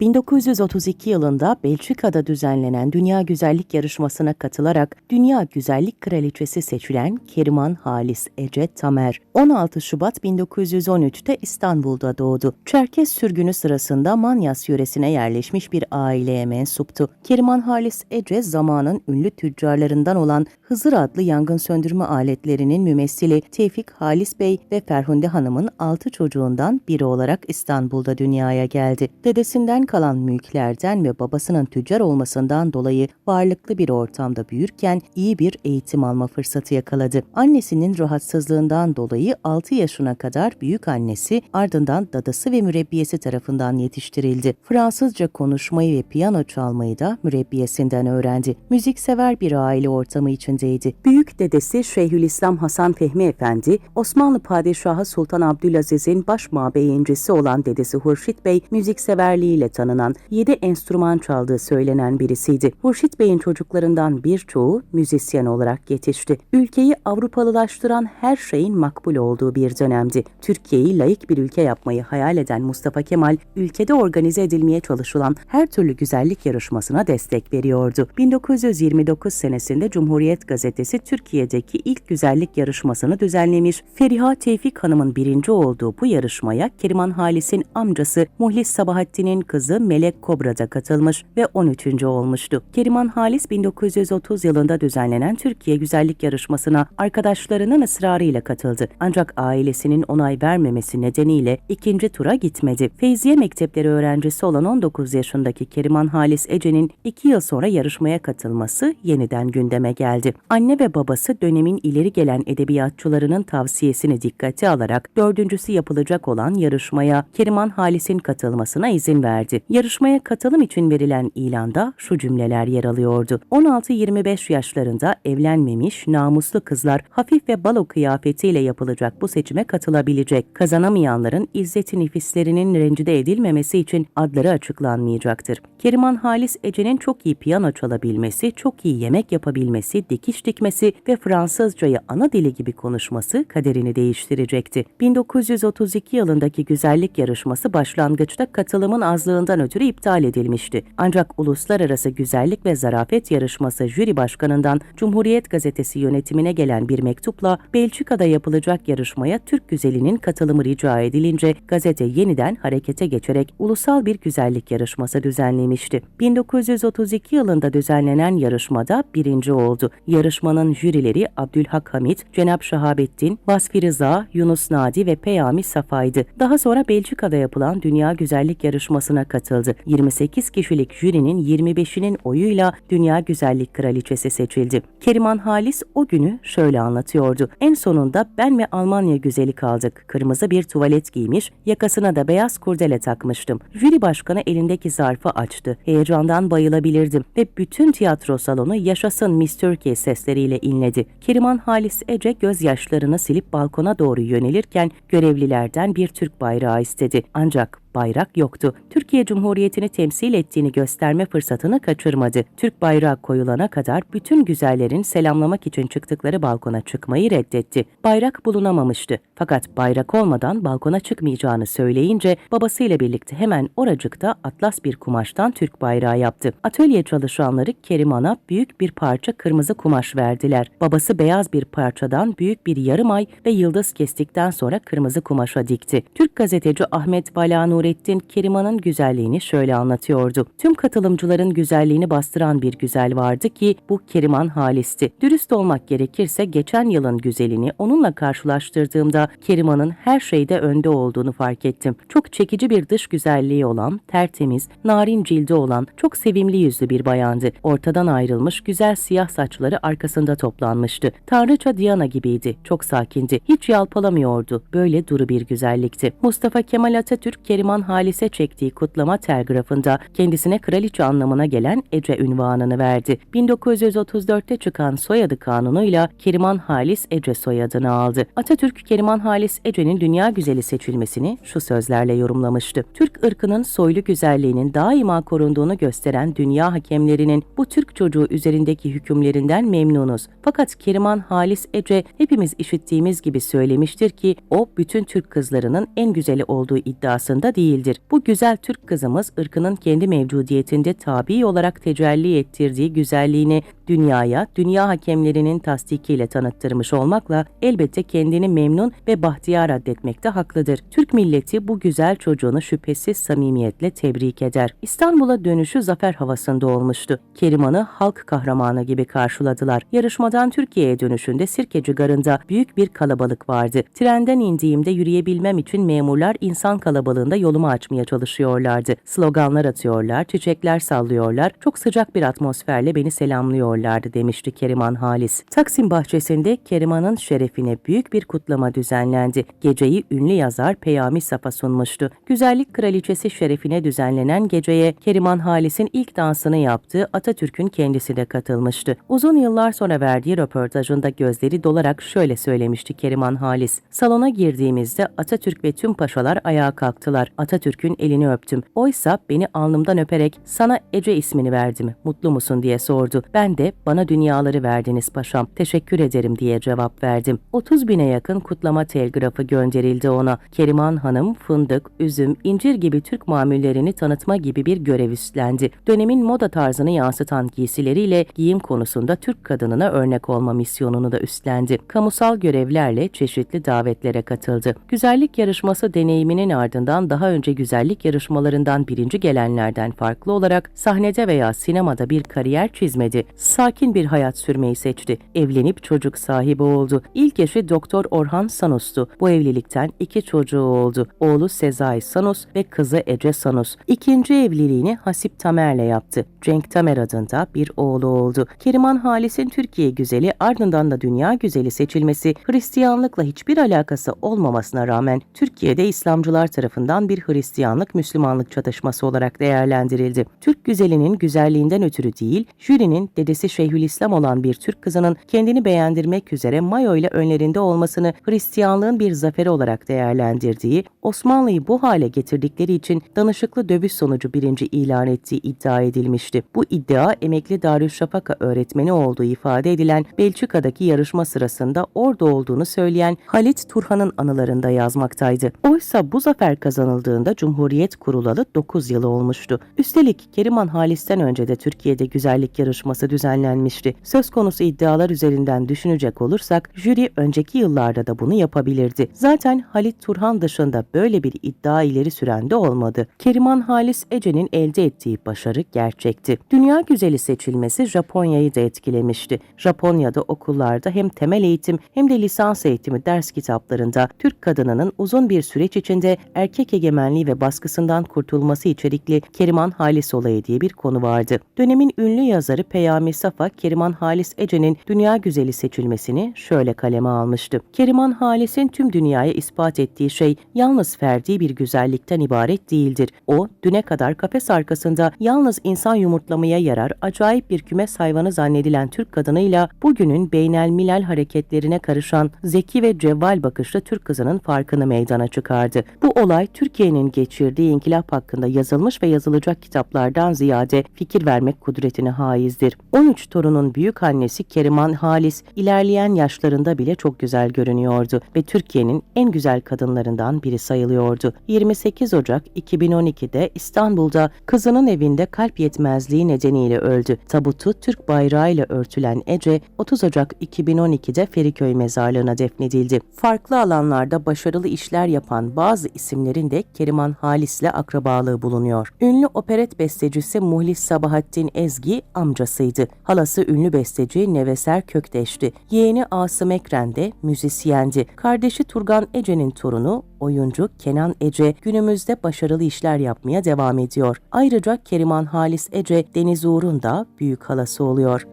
1932 yılında Belçika'da düzenlenen Dünya Güzellik Yarışması'na katılarak Dünya Güzellik Kraliçesi seçilen Keriman Halis Ece Tamer, 16 Şubat 1913'te İstanbul'da doğdu. Çerkez sürgünü sırasında Manyas yöresine yerleşmiş bir aileye mensuptu. Keriman Halis Ece zamanın ünlü tüccarlarından olan Hızır adlı yangın söndürme aletlerinin mümessili Tevfik Halis Bey ve Ferhunde Hanım'ın 6 çocuğundan biri olarak İstanbul'da dünyaya geldi. Dedesinden kalan mülklerden ve babasının tüccar olmasından dolayı varlıklı bir ortamda büyürken iyi bir eğitim alma fırsatı yakaladı. Annesinin rahatsızlığından dolayı 6 yaşına kadar büyük annesi ardından dadası ve mürebbiyesi tarafından yetiştirildi. Fransızca konuşmayı ve piyano çalmayı da mürebbiyesinden öğrendi. Müziksever bir aile ortamı içindeydi. Büyük dedesi Şeyhülislam Hasan Fehmi Efendi, Osmanlı Padişahı Sultan Abdülaziz'in baş mabeyincisi olan dedesi Hurşit Bey müzikseverliğiyle tanınan 7 enstrüman çaldığı söylenen birisiydi. Hurşit Bey'in çocuklarından birçoğu müzisyen olarak yetişti. Ülkeyi Avrupalılaştıran her şeyin makbul olduğu bir dönemdi. Türkiye'yi layık bir ülke yapmayı hayal eden Mustafa Kemal, ülkede organize edilmeye çalışılan her türlü güzellik yarışmasına destek veriyordu. 1929 senesinde Cumhuriyet Gazetesi Türkiye'deki ilk güzellik yarışmasını düzenlemiş. Feriha Tevfik Hanım'ın birinci olduğu bu yarışmaya Keriman Halis'in amcası Muhlis Sabahattin'in kızı Melek Kobra da katılmış ve 13. olmuştu. Keriman Halis 1930 yılında düzenlenen Türkiye Güzellik Yarışması'na arkadaşlarının ısrarıyla katıldı. Ancak ailesinin onay vermemesi nedeniyle ikinci tura gitmedi. Feyziye Mektepleri öğrencisi olan 19 yaşındaki Keriman Halis Ece'nin 2 yıl sonra yarışmaya katılması yeniden gündeme geldi. Anne ve babası dönemin ileri gelen edebiyatçılarının tavsiyesini dikkate alarak dördüncüsü yapılacak olan yarışmaya Keriman Halis'in katılmasına izin verdi. Yarışmaya katılım için verilen ilanda şu cümleler yer alıyordu. 16-25 yaşlarında evlenmemiş namuslu kızlar hafif ve balo kıyafetiyle yapılacak bu seçime katılabilecek. Kazanamayanların izzeti nefislerinin rencide edilmemesi için adları açıklanmayacaktır. Keriman Halis Ece'nin çok iyi piyano çalabilmesi, çok iyi yemek yapabilmesi, dikiş dikmesi ve Fransızcayı ana dili gibi konuşması kaderini değiştirecekti. 1932 yılındaki güzellik yarışması başlangıçta katılımın azlığından ötürü iptal edilmişti. Ancak Uluslararası Güzellik ve Zarafet Yarışması jüri başkanından Cumhuriyet Gazetesi yönetimine gelen bir mektupla Belçika'da yapılacak yarışmaya Türk güzelinin katılımı rica edilince gazete yeniden harekete geçerek ulusal bir güzellik yarışması düzenlemişti. 1932 yılında düzenlenen yarışmada birinci oldu. Yarışmanın jürileri Abdülhak Hamit, Cenap Şahabettin, Vasfi Rıza, Yunus Nadi ve Peyami Safa'ydı. Daha sonra Belçika'da yapılan Dünya Güzellik Yarışması'na katıldı. 28 kişilik jürinin 25'inin oyuyla Dünya Güzellik Kraliçesi seçildi. Keriman Halis o günü şöyle anlatıyordu. En sonunda ben ve Almanya güzeli kaldık. Kırmızı bir tuvalet giymiş, yakasına da beyaz kurdele takmıştım. Jüri başkanı elindeki zarfı açtı. Heyecandan bayılabilirdim ve bütün tiyatro salonu yaşasın Miss Turkey sesleriyle inledi. Keriman Halis Ece gözyaşlarını silip balkona doğru yönelirken görevlilerden bir Türk bayrağı istedi. Ancak bayrak yoktu. Türkiye Cumhuriyeti'ni temsil ettiğini gösterme fırsatını kaçırmadı. Türk bayrağı koyulana kadar bütün güzellerin selamlamak için çıktıkları balkona çıkmayı reddetti. Bayrak bulunamamıştı. Fakat bayrak olmadan balkona çıkmayacağını söyleyince babasıyla birlikte hemen oracıkta atlas bir kumaştan Türk bayrağı yaptı. Atölye çalışanları Keriman'a büyük bir parça kırmızı kumaş verdiler. Babası beyaz bir parçadan büyük bir yarım ay ve yıldız kestikten sonra kırmızı kumaşa dikti. Türk gazeteci Ahmet Balanur Nurettin Keriman'ın güzelliğini şöyle anlatıyordu. Tüm katılımcıların güzelliğini bastıran bir güzel vardı ki bu Keriman Halis'ti. Dürüst olmak gerekirse geçen yılın güzelini onunla karşılaştırdığımda Keriman'ın her şeyde önde olduğunu fark ettim. Çok çekici bir dış güzelliği olan, tertemiz, narin cildi olan, çok sevimli yüzlü bir bayandı. Ortadan ayrılmış güzel siyah saçları arkasında toplanmıştı. Tanrıça Diana gibiydi. Çok sakindi. Hiç yalpalamıyordu. Böyle duru bir güzellikti. Mustafa Kemal Atatürk Keriman Halis'e çektiği kutlama telgrafında kendisine kraliçe anlamına gelen Ece ünvanını verdi. 1934'te çıkan soyadı kanunuyla Keriman Halis Ece soyadını aldı. Atatürk Keriman Halis Ece'nin dünya güzeli seçilmesini şu sözlerle yorumlamıştı. Türk ırkının soylu güzelliğinin daima korunduğunu gösteren dünya hakemlerinin bu Türk çocuğu üzerindeki hükümlerinden memnunuz. Fakat Keriman Halis Ece hepimiz işittiğimiz gibi söylemiştir ki o bütün Türk kızlarının en güzeli olduğu iddiasında değil değildir. Bu güzel Türk kızımız ırkının kendi mevcudiyetinde tabi olarak tecelli ettirdiği güzelliğini dünyaya, dünya hakemlerinin tasdikiyle tanıttırmış olmakla elbette kendini memnun ve bahtiyar addetmekte haklıdır. Türk milleti bu güzel çocuğunu şüphesiz samimiyetle tebrik eder. İstanbul'a dönüşü zafer havasında olmuştu. Keriman'ı halk kahramanı gibi karşıladılar. Yarışmadan Türkiye'ye dönüşünde Sirkeci Garı'nda büyük bir kalabalık vardı. Trenden indiğimde yürüyebilmem için memurlar insan kalabalığında yolumu açmaya çalışıyorlardı. Sloganlar atıyorlar, çiçekler sallıyorlar, çok sıcak bir atmosferle beni selamlıyorlardı demişti Keriman Halis. Taksim bahçesinde Keriman'ın şerefine büyük bir kutlama düzenlendi. Geceyi ünlü yazar Peyami Safa sunmuştu. Güzellik Kraliçesi şerefine düzenlenen geceye Keriman Halis'in ilk dansını yaptığı Atatürk'ün kendisi de katılmıştı. Uzun yıllar sonra verdiği röportajında gözleri dolarak şöyle söylemişti Keriman Halis. Salona girdiğimizde Atatürk ve tüm paşalar ayağa kalktılar. Atatürk'ün elini öptüm. Oysa beni alnımdan öperek sana Ece ismini verdi mi? Mutlu musun diye sordu. Ben de bana dünyaları verdiniz paşam. Teşekkür ederim diye cevap verdim. 30 bine yakın kutlama telgrafı gönderildi ona. Keriman Hanım fındık, üzüm, incir gibi Türk mamullerini tanıtma gibi bir görev üstlendi. Dönemin moda tarzını yansıtan giysileriyle giyim konusunda Türk kadınına örnek olma misyonunu da üstlendi. Kamusal görevlerle çeşitli davetlere katıldı. Güzellik yarışması deneyiminin ardından daha önce güzellik yarışmalarından birinci gelenlerden farklı olarak sahnede veya sinemada bir kariyer çizmedi. Sakin bir hayat sürmeyi seçti. Evlenip çocuk sahibi oldu. İlk eşi Doktor Orhan Sanus'tu. Bu evlilikten iki çocuğu oldu. Oğlu Sezai Sanus ve kızı Ece Sanus. İkinci evliliğini Hasip Tamer'le yaptı. Cenk Tamer adında bir oğlu oldu. Keriman Halis'in Türkiye güzeli ardından da dünya güzeli seçilmesi Hristiyanlıkla hiçbir alakası olmamasına rağmen Türkiye'de İslamcılar tarafından bir Hristiyanlık-Müslümanlık çatışması olarak değerlendirildi. Türk güzelinin güzelliğinden ötürü değil, jürinin dedesi Şeyhülislam olan bir Türk kızının kendini beğendirmek üzere mayo ile önlerinde olmasını Hristiyanlığın bir zaferi olarak değerlendirdiği, Osmanlı'yı bu hale getirdikleri için danışıklı dövüş sonucu birinci ilan ettiği iddia edilmişti. Bu iddia emekli Darüşşafaka öğretmeni olduğu ifade edilen Belçika'daki yarışma sırasında orada olduğunu söyleyen Halit Turhan'ın anılarında yazmaktaydı. Oysa bu zafer kazanıldığında Cumhuriyet kurulalı 9 yılı olmuştu. Üstelik Keriman Halis'ten önce de Türkiye'de güzellik yarışması düzenlenmişti. Söz konusu iddialar üzerinden düşünecek olursak jüri önceki yıllarda da bunu yapabilirdi. Zaten Halit Turhan dışında böyle bir iddia ileri süren de olmadı. Keriman Halis Ece'nin elde ettiği başarı gerçekti. Dünya güzeli seçilmesi Japonya'yı da etkilemişti. Japonya'da okullarda hem temel eğitim hem de lisans eğitimi ders kitaplarında Türk kadınının uzun bir süreç içinde erkek egemenliği ve baskısından kurtulması içerikli Keriman Halis olayı diye bir konu vardı. Dönemin ünlü yazarı Peyami Safa, Keriman Halis Ece'nin dünya güzeli seçilmesini şöyle kaleme almıştı. Keriman Halis'in tüm dünyaya ispat ettiği şey yalnız ferdi bir güzellikten ibaret değildir. O, düne kadar kafes arkasında yalnız insan yumurtlamaya yarar acayip bir kümes hayvanı zannedilen Türk kadınıyla bugünün beynel milal hareketlerine karışan zeki ve cevval bakışlı Türk kızının farkını meydana çıkardı. Bu olay Türkiye'nin geçirdiği inkılap hakkında yazılmış ve yazılacak kitaplardan ziyade fikir vermek kudretine haizdir. 13 torunun büyük annesi Keriman Halis ilerleyen yaşlarında bile çok güzel görünüyordu ve Türkiye'nin en güzel kadınlarından biri sayılıyordu. 28 Ocak 2012'de İstanbul'da kızının evinde kalp yetmezliği nedeniyle öldü. Tabutu Türk bayrağıyla örtülen Ece 30 Ocak 2012'de Feriköy mezarlığına defnedildi. Farklı alanlarda başarılı işler yapan bazı isimlerin de Keriman Halis'le akrabalığı bulunuyor. Ünlü operet bestecisi Muhlis Sabahattin Ezgi amcasıydı. Halası ünlü besteci Neveser Kökteş'ti. Yeğeni Asım Ekren de müzisyendi. Kardeşi Turgan Ece'nin torunu oyuncu Kenan Ece günümüzde başarılı işler yapmaya devam ediyor. Ayrıca Keriman Halis Ece Deniz Uğur'un da büyük halası oluyor.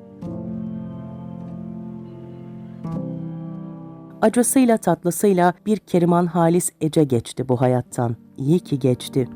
Acısıyla tatlısıyla bir Keriman Halis Ece geçti bu hayattan. İyi ki geçti.